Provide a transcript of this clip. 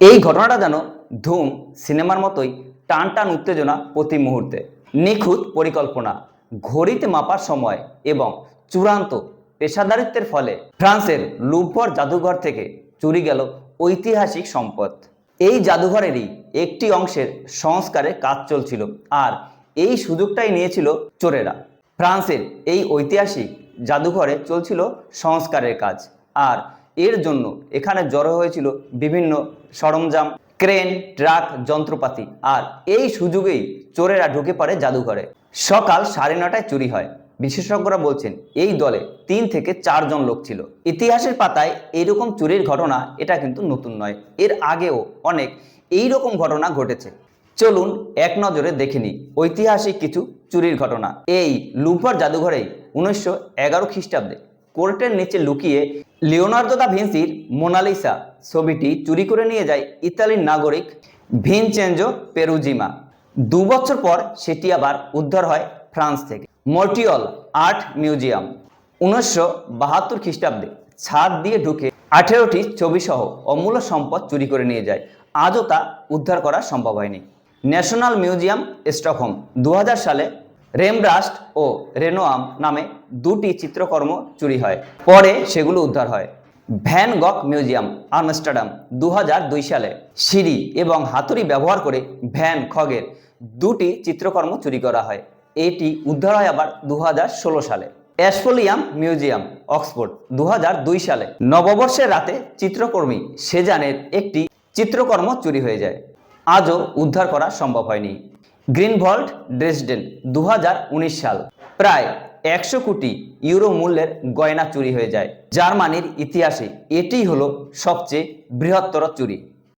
এই ঘটনাটা যেন ধুম সিনেমার মতোই টান টান উত্তেজনা প্রতি মুহূর্তে। নিখুঁত পরিকল্পনা, ঘড়িতে মাপার সময় এবং চূড়ান্ত পেশাদারিত্বের ফলে ফ্রান্সের লুভর জাদুঘর থেকে চুরি গেল ঐতিহাসিক সম্পদ। এই জাদুঘরেরই একটি অংশের সংস্কারে কাজ চলছিল আর এই সুযোগটাই নিয়েছিল চোরেরা। ফ্রান্সের এই ঐতিহাসিক জাদুঘরে চলছিল সংস্কারের কাজ আর এর জন্য এখানে জড়ো হয়েছিল বিভিন্ন সরঞ্জাম, ক্রেন, ট্রাক, যন্ত্রপাতি আর এই সুযোগেই চোরেরা ঢুকে পড়ে জাদুঘরে। সকাল সাড়ে নটায় চুরি হয়। বিশেষজ্ঞরা বলছেন, এই দলে তিন থেকে চারজন লোক ছিল। ইতিহাসের পাতায় এইরকম চুরির ঘটনা এটা কিন্তু নতুন নয়। এর আগেও অনেক এই রকম ঘটনা ঘটেছে। চলুন এক নজরে দেখে নিই ঐতিহাসিক কিছু চুরির ঘটনা। এই লুভার জাদুঘরেই উনিশশো এগারো খ্রিস্টাব্দে কোর্টের নিচে লুকিয়ে লিওনার্দো দা ভিন্সির মোনালিসা ছবিটি চুরি করে নিয়ে যায় ইতালির নাগরিক ভিনচেঞ্জো পেরুজিমা। দু বছর পর সেটি আবার উদ্ধার হয় ফ্রান্স থেকে। Montreal art museum. উনিশশো বাহাত্তর খ্রিস্টাব্দে ছাদ দিয়ে ঢুকে আঠেরোটি ছবিসহ অমূল্য সম্পদ চুরি করে নিয়ে যায়। আজও তা উদ্ধার করা সম্ভব হয়নি। National museum, Stockholm. দু হাজার সালে রেমব্রাস্ট ও রেনোয়াম নামে দুটি চিত্রকর্ম চুরি হয়। পরে সেগুলো উদ্ধার হয়। ভ্যান গক মিউজিয়াম, আমস্টারডাম দু হাজার দুই সালে সিঁড়ি এবং হাতুড়ি ব্যবহার করে ভ্যান খগের দুটি চিত্রকর্ম চুরি করা হয়। এটি উদ্ধার হয় আবার দু হাজার ষোলো সালে। অ্যাসফোলিয়াম মিউজিয়াম, অক্সফোর্ড দু হাজার দুই সালে। নববর্ষের রাতে চিত্রকর্মী সেজানের একটি চিত্রকর্ম চুরি হয়ে যায়। আজও উদ্ধার করা সম্ভব হয়নি। গ্রিন ভল্ট ড্রেসডেন দু হাজার উনিশ সাল। প্রায় একশো কোটি ইউরো মূল্যের গয়না চুরি হয়ে যায়। জার্মানির ইতিহাসে এটি হলো সবচেয়ে বৃহত্তর চুরি।